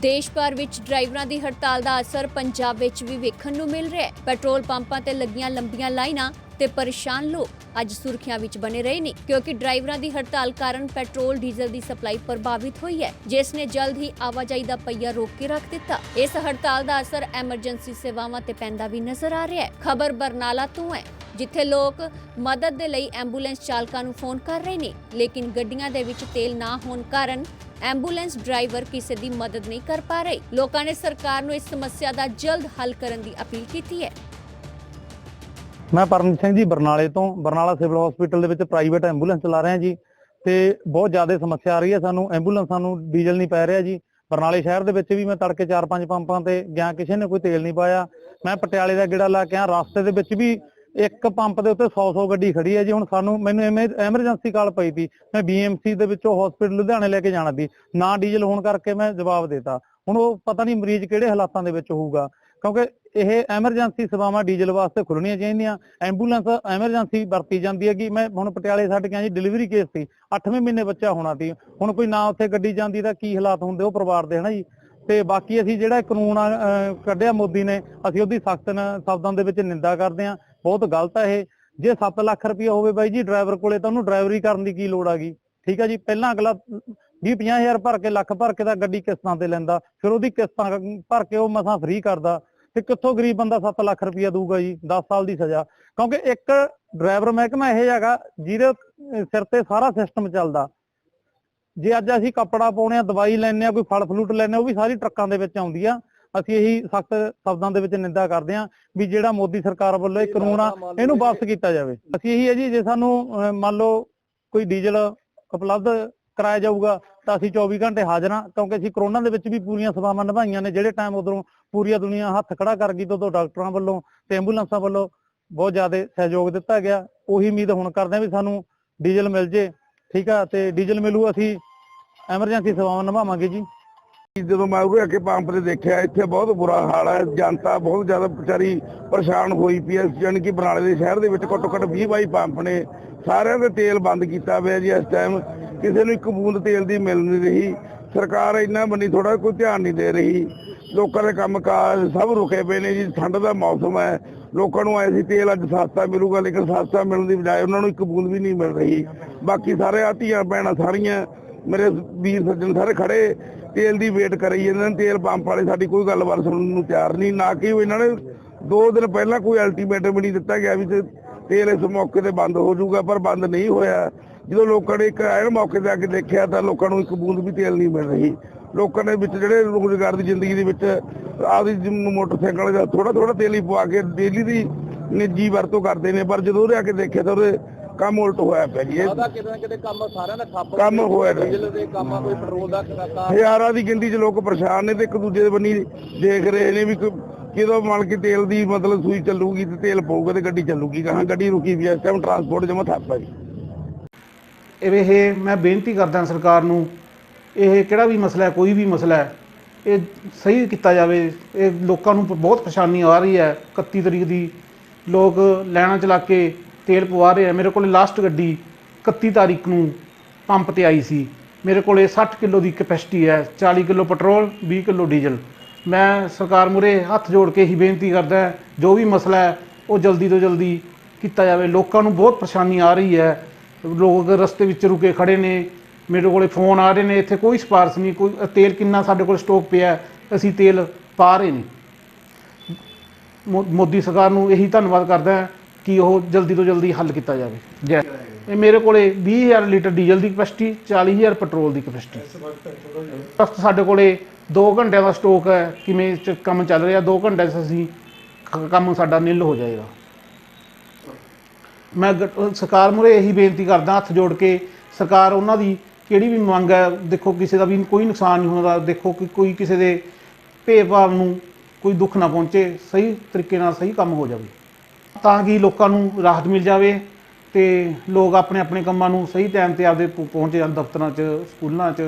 ਦੇਸ਼ ਭਰ ਵਿੱਚ ਡਰਾਈਵਰਾਂ ਦੀ ਹੜਤਾਲ ਦਾ ਅਸਰ ਪੰਜਾਬ ਵਿੱਚ ਵੀ ਵੇਖਣ ਨੂੰ ਮਿਲ ਰਿਹਾ ਹੈ। ਪੈਟਰੋਲ ਪੰਪਾਂ ਤੇ ਲੱਗੀਆਂ ਲੰਬੀਆਂ ਲਾਈਨਾਂ ਤੇ ਪਰੇਸ਼ਾਨ ਲੋਕ ਅੱਜ ਸੁਰਖੀਆਂ ਵਿੱਚ ਬਣੇ ਰਹੇ ਨੇ, ਕਿਉਂਕਿ ਡਰਾਈਵਰਾਂ ਦੀ ਹੜਤਾਲ ਕਾਰਨ ਪੈਟਰੋਲ, ਡੀਜ਼ਲ ਦੀ ਸਪਲਾਈ ਪ੍ਰਭਾਵਿਤ ਹੋਈ ਹੈ, ਜਿਸ ਨੇ ਜਲਦ ਹੀ ਆਵਾਜਾਈ ਦਾ ਪਹੀਆ ਰੋਕ ਕੇ ਰੱਖ ਦਿੱਤਾ। ਇਸ ਹੜਤਾਲ ਦਾ ਅਸਰ ਐਮਰਜੈਂਸੀ ਸੇਵਾਵਾਂ ਤੇ ਪੈਂਦਾ ਵੀ ਨਜ਼ਰ ਆ ਰਿਹਾ ਹੈ। ਖਬਰ ਬਰਨਾਲਾ ਤੋਂ ਹੈ। ਜਿੱਥੇ ਲੋਕ ਮਦਦ ਦੇ ਲਈ ਐਂਬੂਲੈਂਸ ਚਾਲਕਾਂ ਨੂੰ ਫੋਨ ਕਰ ਰਹੇ ਨੇ, ਲੇਕਿਨ ਗੱਡੀਆਂ ਦੇ ਵਿੱਚ ਤੇਲ ਨਾ ਹੋਣ ਕਾਰਨ ਐਂਬੂਲੈਂਸ ਡਰਾਈਵਰ ਕਿਸੇ ਦੀ ਮਦਦ ਨਹੀਂ ਕਰ ਪਾ ਰਹੇ। ਲੋਕਾਂ ਨੇ ਸਰਕਾਰ ਨੂੰ ਇਸ ਸਮੱਸਿਆ ਦਾ ਜਲਦ ਹੱਲ ਕਰਨ ਦੀ ਅਪੀਲ ਕੀਤੀ ਹੈ। ਮੈਂ ਪਰਮਜੀਤ ਸਿੰਘ ਜੀ, ਬਰਨਾਲੇ ਤੋਂ। ਬਰਨਾਲਾ ਸਿਵਲ ਹਸਪੀਟਲ ਦੇ ਵਿੱਚ ਪ੍ਰਾਈਵੇਟ ਐਂਬੂਲੈਂਸ ਚਲਾ ਰਿਹਾ ਜੀ ਤੇ ਬਹੁਤ ਜ਼ਿਆਦਾ ਸਮੱਸਿਆ ਆ ਰਹੀ ਹੈ ਸਾਨੂੰ। ਐਂਬੂਲੈਂਸਾਂ ਨੂੰ ਡੀਜ਼ਲ ਨਹੀਂ ਪੈ ਰਿਹਾ ਜੀ। ਬਰਨਾਲੇ ਸ਼ਹਿਰ ਦੇ ਵਿੱਚ ਵੀ ਮੈਂ ਤੜਕੇ 4-5 ਪੰਪਾਂ ਤੇ ਗਿਆ, ਕਿਸੇ ਨੇ ਕੋਈ ਤੇਲ ਨਹੀਂ ਪਾਇਆ। ਮੈਂ ਪਟਿਆਲੇ ਦਾ ਗੇੜਾ ਲਾ ਕੇ ਆ ਰਸਤੇ ਦੇ ਵਿੱਚ ਵੀ ਇੱਕ ਪੰਪ ਦੇ ਉੱਤੇ 100-100 ਗੱਡੀ ਖੜੀ ਹੈ ਜੀ। ਹੁਣ ਸਾਨੂੰ ਮੈਨੂੰ ਐਮਰਜੈਂਸੀ ਕਾਲ ਪਈ ਸੀ। ਮੈਂ ਬੀਐਮਸੀ ਦੇ ਵਿੱਚੋਂ ਹਸਪੀਟਲ ਲੁਧਿਆਣੇ ਲੈ ਕੇ ਜਾਣਾ ਸੀ। ਨਾ ਡੀਜ਼ਲ ਹੋਣ ਕਰਕੇ ਮੈਂ ਜਵਾਬ ਦੇਤਾ। ਹੁਣ ਉਹ ਪਤਾ ਨਹੀਂ ਮਰੀਜ਼ ਕਿਹੜੇ ਹਾਲਾਤਾਂ ਦੇ ਵਿੱਚ ਹੋਊਗਾ। ਕਿਉਂਕਿ ਇਹ ਐਮਰਜੈਂਸੀ ਸੇਵਾਵਾਂ ਡੀਜ਼ਲ ਵਾਸਤੇ ਖੁੱਲਣੀਆਂ ਚਾਹੀਦੀਆਂ। ਐਂਬੂਲੈਂਸ ਐਮਰਜੈਂਸੀ ਵਰਤੀ ਜਾਂਦੀ ਹੈਗੀ। ਮੈਂ ਹੁਣ ਪਟਿਆਲੇ ਛੱਡ ਗਿਆ ਜੀ। ਡਿਲੀਵਰੀ ਕੇਸ ਸੀ। 8ਵੇਂ ਮਹੀਨੇ ਬੱਚਾ ਹੋਣਾ ਸੀ। ਹੁਣ ਕੋਈ ਨਾ ਉੱਥੇ ਗੱਡੀ ਜਾਂਦੀ ਤਾਂ ਕੀ ਹਾਲਾਤ ਹੁੰਦੇ ਉਹ ਪਰਿਵਾਰ ਦੇ, ਹਨਾ ਜੀ? ਤੇ ਬਾਕੀ ਅਸੀਂ ਜਿਹੜਾ ਕਾਨੂੰਨ ਆ, ਕੱਢਿਆ ਮੋਦੀ ਨੇ ਅਸੀਂ ਉਹਦੀ ਸਖਤ ਸ਼ਬਦਾਂ ਦੇ ਵਿੱਚ ਨਿੰਦਾ ਕਰਦੇ ਹਾਂ। ਬਹੁਤ ਗਲਤ ਹੈ ਇਹ। ਜੇ 7 ਲੱਖ ਰੁਪਏ ਹੋਵੇ ਬਾਈ ਜੀ ਡਰਾਈਵਰ ਕੋਲੇ ਤਾਂ ਉਹਨੂੰ ਡਰਾਈਵਰੀ ਕਰਨ ਦੀ ਕੀ ਲੋੜ ਆ ਗਈ? ਠੀਕ ਆ ਜੀ ਪਹਿਲਾਂ ਅਗਲਾ 20 ਹਜ਼ਾਰ ਭਰ ਕੇ ਲੱਖ ਭਰ ਕੇ ਤਾਂ ਗੱਡੀ ਕਿਸ਼ਤਾਂ ਤੇ ਲੈਂਦਾ ਫਿਰ ਉਹਦੀ ਕਿਸ਼ਤਾਂ ਭਰ ਕੇ ਉਹ ਮਸਾਂ ਫ੍ਰੀ ਕਰਦਾ। ਤੇ ਕਿੱਥੋਂ ਗਰੀਬ ਬੰਦਾ 7 ਲੱਖ ਰੁਪਇਆ ਦਊਗਾ ਜੀ 10 ਸਾਲ ਦੀ ਸਜ਼ਾ। ਕਿਉਂਕਿ ਇੱਕ ਡਰਾਈਵਰ ਮਹਿਕਮਾ ਇਹ ਹੈਗਾ ਜਿਹਦੇ ਸਿਰ ਤੇ ਸਾਰਾ ਸਿਸਟਮ ਚੱਲਦਾ। ਜੇ ਅੱਜ ਅਸੀਂ ਕੱਪੜਾ ਪਾਉਣੇ ਆ ਦਵਾਈ ਲੈਣੇ ਆ ਕੋਈ ਫਲ ਫਲੂਟ ਲੈਣੇ ਉਹ ਵੀ ਸਾਰੀ ਟਰੱਕਾਂ ਦੇ ਵਿੱਚ ਆਉਂਦੀ ਆ। ਅਸੀਂ ਇਹੀ ਸਖਤ ਸ਼ਬਦਾਂ ਦੇ ਵਿੱਚ ਨਿੰਦਾ ਕਰਦੇ ਹਾਂ ਵੀ ਜਿਹੜਾ ਮੋਦੀ ਸਰਕਾਰ ਵੱਲੋਂ ਇਹ ਕਾਨੂੰਨ ਆ ਇਹਨੂੰ ਵਾਪਸ ਕੀਤਾ ਜਾਵੇ। ਅਸੀਂ ਇਹੀ ਹੈ ਜੀ ਜੇ ਸਾਨੂੰ ਮੰਨ ਲਓ ਕੋਈ ਡੀਜ਼ਲ ਉਪਲਬਧ ਕਰਾਇਆ ਜਾਊਗਾ ਤਾਂ ਅਸੀਂ 24 ਘੰਟੇ ਹਾਜ਼ਰ ਹਾਂ ਕਿਉਂਕਿ ਅਸੀਂ ਕਰੋਨਾ ਦੇ ਵਿੱਚ ਵੀ ਪੂਰੀਆਂ ਸੇਵਾਵਾਂ ਨਿਭਾਈਆਂ ਨੇ ਜਿਹੜੇ ਟਾਈਮ ਉਧਰੋਂ ਪੂਰੀਆਂ ਦੁਨੀਆ ਹੱਥ ਖੜਾ ਕਰ ਗਈ ਤੋਂ ਡਾਕਟਰਾਂ ਵੱਲੋਂ ਤੇ ਐਂਬੂਲੈਂਸਾਂ ਵੱਲੋਂ ਬਹੁਤ ਜ਼ਿਆਦਾ ਸਹਿਯੋਗ ਦਿੱਤਾ ਗਿਆ। ਉਹੀ ਉਮੀਦ ਹੁਣ ਕਰਦੇ ਹਾਂ ਵੀ ਸਾਨੂੰ ਡੀਜ਼ਲ ਮਿਲ ਜੇ ਠੀਕ ਆ ਤੇ ਡੀਜ਼ਲ ਮਿਲੂ ਅਸੀਂ ਐਮਰਜੈਂਸੀ ਸੇਵਾਵਾਂ ਨਿਭਾਵਾਂਗੇ ਜੀ। ਜਦੋਂ ਮੈਂ ਉਰੇ ਆ ਪੰਪ ਤੇ ਦੇਖਿਆ, ਇੱਥੇ ਬਹੁਤ ਬੁਰਾ ਹਾਲ ਹੈ। ਜਨਤਾ ਬਹੁਤ ਜ਼ਿਆਦਾ ਵਿਚਾਰੀ ਪਰੇਸ਼ਾਨ ਹੋਈ ਪਈ ਹੈ। ਜਾਣੀ ਕਿ ਬਰਨਾਲੇ ਦੇ ਸ਼ਹਿਰ ਦੇ ਵਿੱਚ ਘੱਟੋ ਘੱਟ 20 ਬਾਈ ਪੰਪ ਨੇ। ਸਾਰਿਆਂ ਦੇ ਤੇਲ ਬੰਦ ਕੀਤਾ ਹੋਇਆ ਜੀ ਇਸ ਟਾਈਮ ਕਿਸੇ ਨੂੰ ਇੱਕ ਬੂੰਦ ਤੇਲ ਦੀ ਮਿਲ ਨਹੀਂ ਰਹੀ। ਸਰਕਾਰ ਇੰਨਾ ਬੰਨੀ ਥੋੜਾ ਕੋਈ ਧਿਆਨ ਨਹੀਂ ਦੇ ਰਹੀ। ਲੋਕਾਂ ਦੇ ਕੰਮਕਾਜ ਸਭ ਰੁਕੇ ਪਏ ਨੇ ਜੀ। ਠੰਡ ਦਾ ਮੌਸਮ ਹੈ। ਲੋਕਾਂ ਨੂੰ ਐਸੀ ਤੇਲ ਅੱਜ ਸਸਤਾ ਮਿਲੂਗਾ, ਲੇਕਿਨ ਸਸਤਾ ਮਿਲਣ ਦੀ ਬਜਾਏ ਉਹਨਾਂ ਨੂੰ ਇੱਕ ਬੂੰਦ ਵੀ ਨਹੀਂ ਮਿਲ ਰਹੀ। ਬਾਕੀ ਸਾਰੇ ਆ ਧੀਆਂ ਭੈਣਾਂ ਸਾਰੀਆਂ ਮੇਰੇ ਵੀਰ ਸੱਜਣ ਸਾਰੇ ਖੜੇ, ਤੇਲ ਦੀ ਵੇਟ ਕਰੀ ਜਾਂਦੇ ਨੇ, ਤੇਲ ਪੰਪ ਵਾਲੇ ਸਾਡੀ ਕੋਈ ਗੱਲਬਾਤ ਸੁਣਨ ਨੂੰ ਤਿਆਰ ਨਹੀਂ, ਨਾ ਕਿ ਇਹਨਾਂ ਨੇ ਦੋ ਦਿਨ ਪਹਿਲਾਂ ਕੋਈ ਅਲਟੀਮੇਟਮ ਨਹੀਂ ਦਿੱਤਾ ਗਿਆ ਵੀ ਤੇਲ ਇਸ ਮੌਕੇ ਤੇ ਬੰਦ ਹੋ ਜਾਊਗਾ, ਪਰ ਬੰਦ ਨਹੀਂ ਹੋਇਆ। ਜਦੋਂ ਲੋਕਾਂ ਨੇ ਇੱਕ ਐਨ ਮੌਕੇ ਤੇ ਆ ਕੇ ਦੇਖਿਆ ਤਾਂ ਲੋਕਾਂ ਨੂੰ ਇੱਕ ਬੂੰਦ ਵੀ ਤੇਲ ਨਹੀਂ ਮਿਲ ਰਹੀ। ਲੋਕਾਂ ਦੇ ਵਿੱਚ ਜਿਹੜੇ ਰੋਜ਼ਗਾਰ ਦੀ ਜ਼ਿੰਦਗੀ ਦੇ ਵਿੱਚ ਆਪਦੀ ਮੋਟਰਸਾਈਕਲ ਦਾ ਥੋੜਾ ਥੋੜਾ ਤੇਲ ਹੀ ਪਵਾ ਕੇ ਡੇਲੀ ਦੀ ਨਿੱਜੀ ਵਰਤੋਂ ਕਰਦੇ ਨੇ, ਪਰ ਜਦੋਂ ਉਹਦੇ ਆ ਕੇ ਦੇਖਿਆ ਤਾਂ ਉਹਦੇ ਕੰਮ ਉਲਟ ਹੋਇਆ ਪਿਆ ਜੀ ਇਹ ਉਹਦਾ ਕਿਤੇ ਨਾ ਕਿਤੇ ਕੰਮ ਸਾਰਿਆਂ ਦਾ ਠੱਪ ਕੰਮ ਹੋਇਆ ਪਿਆ। ਡੀਜ਼ਲ ਦੇ ਕੰਮ ਆ ਕੋਈ ਪੈਟਰੋਲ ਦਾ ਕਰਤਾ ਹਜ਼ਾਰਾਂ ਦੀ ਗਿਣਤੀ 'ਚ ਲੋਕ ਪਰੇਸ਼ਾਨ ਨੇ ਤੇ ਇੱਕ ਦੂਜੇ ਦੇ ਬੰਨੀ ਦੇਖ ਰਹੇ ਨੇ ਵੀ ਕ- ਕਿਦੋਂ ਮੰਨ ਕੇ ਤੇਲ ਦੀ ਮਤਲਬ ਸੂਈ ਚੱਲੂਗੀ ਤੇ ਤੇਲ ਪਊਗਾ ਤੇ ਗੱਡੀ ਚੱਲੂਗੀ। ਕਹਾਂ ਗੱਡੀ ਰੁਕੀ ਵੀ ਇਸ ਟਾਈਮ ਟਰਾਂਸਪੋਰਟ ਜਮਾ ਠੱਪ ਹੈ ਜੀ। ਇਹ ਮੈਂ ਬੇਨਤੀ ਕਰਦਾ ਸਰਕਾਰ ਨੂੰ ਇਹ ਕਿਹੜਾ ਵੀ ਮਸਲਾ ਹੈ ਕੋਈ ਵੀ ਮਸਲਾ ਹੈ ਇਹ ਸਹੀ ਕੀਤਾ ਜਾਵੇ। ਇਹ ਲੋਕਾਂ ਨੂੰ ਬਹੁਤ ਪਰੇਸ਼ਾਨੀ ਆ ਰਹੀ ਹੈ 31 ਤਰੀਕ ਦੀ। ਲੋਕ ਲੈਣਾ ਚਲਾ ਕੇ ਤੇਲ ਪਵਾ ਰਹੇ ਆ ਮੇਰੇ ਕੋਲੇ ਲਾਸਟ ਗੱਡੀ 31 ਤਾਰੀਖ ਨੂੰ ਪੰਪ ਤੇ ਆਈ ਸੀ। ਮੇਰੇ ਕੋਲੇ 60 ਕਿਲੋ ਦੀ ਕੈਪੈਸਿਟੀ ਹੈ 40 ਕਿਲੋ ਪੈਟਰੋਲ 20 ਕਿਲੋ ਡੀਜ਼ਲ ਮੈਂ ਸਰਕਾਰ ਮੁਰੇ ਹੱਥ ਜੋੜ ਕੇ ਹੀ ਬੇਨਤੀ ਕਰਦਾ ਜੋ ਵੀ ਮਸਲਾ ਹੈ, ਉਹ ਜਲਦੀ ਤੋਂ ਜਲਦੀ ਕੀਤਾ ਜਾਵੇ। ਲੋਕਾਂ ਨੂੰ ਬਹੁਤ ਪਰੇਸ਼ਾਨੀ ਆ ਰਹੀ ਹੈ। ਲੋਕ ਰਸਤੇ ਵਿੱਚ ਰੁਕੇ ਖੜੇ ਨੇ, ਮੇਰੇ ਕੋਲੇ ਫੋਨ ਆ ਰਹੇ ਨੇ, ਇੱਥੇ ਕੋਈ ਸਪਾਰਸ ਨਹੀਂ, ਕੋਈ ਤੇਲ ਕਿੰਨਾ ਸਾਡੇ ਕੋਲ ਸਟਾਕ ਪਿਆ ਅਸੀਂ ਤੇਲ ਪਾ ਰਹੇ ਨੇ ਮੋ- ਮੋਦੀ ਸਰਕਾਰ ਨੂੰ ਇਹੀ ਧੰਨਵਾਦ ਕਰਦਾ ਕਿ ਉਹ ਜਲਦੀ ਤੋਂ ਜਲਦੀ ਹੱਲ ਕੀਤਾ ਜਾਵੇ। ਜੈ ਇਹ ਮੇਰੇ ਕੋਲੇ 20000 ਲੀਟਰ ਡੀਜ਼ਲ ਦੀ ਕਪੈਸਿਟੀ 40000 ਪੈਟਰੋਲ ਦੀ ਕਪੈਸਿਟੀ। ਬਸ ਸਾਡੇ ਕੋਲੇ 2 ਘੰਟਿਆਂ ਦਾ ਸਟਾਕ ਹੈ, ਕਿਵੇਂ ਚ ਕੰਮ ਚੱਲ ਰਿਹਾ 2 ਘੰਟੇ 'ਚ ਅਸੀਂ ਕ- ਕੰਮ ਸਾਡਾ ਨਿਲ ਹੋ ਜਾਏਗਾ। ਮੈਂ ਗ- ਸਰਕਾਰ ਮੁਰੇ ਇਹੀ ਬੇਨਤੀ ਕਰਦਾ, ਹੱਥ ਜੋੜ ਕੇ ਸਰਕਾਰ ਉਹਨਾਂ ਦੀ ਕਿਹੜੀ ਵੀ ਮੰਗ ਹੈ, ਦੇਖੋ ਕਿਸੇ ਦਾ ਵੀ ਕੋਈ ਨੁਕਸਾਨ ਨਹੀਂ ਹੁੰਦਾ ਦੇਖੋ ਕਿ ਕੋਈ ਕਿਸੇ ਦੇ ਭੇਦਭਾਵ ਨੂੰ ਕੋਈ ਦੁੱਖ ਨਾ ਪਹੁੰਚੇ, ਸਹੀ ਤਰੀਕੇ ਨਾਲ ਸਹੀ ਕੰਮ ਹੋ ਜਾਵੇ। ਤਾਂ ਕਿ ਲੋਕਾਂ ਨੂੰ ਰਾਹਤ ਮਿਲ ਜਾਵੇ ਤੇ ਲੋਕ ਆਪਣੇ ਆਪਣੇ ਕੰਮਾਂ ਨੂੰ ਸਹੀ ਟਾਈਮ ਤੇ ਆਪਦੇ ਪਹੁੰਚ ਜਾਣ ਦਫ਼ਤਰਾਂ 'ਚ, ਸਕੂਲਾਂ 'ਚ।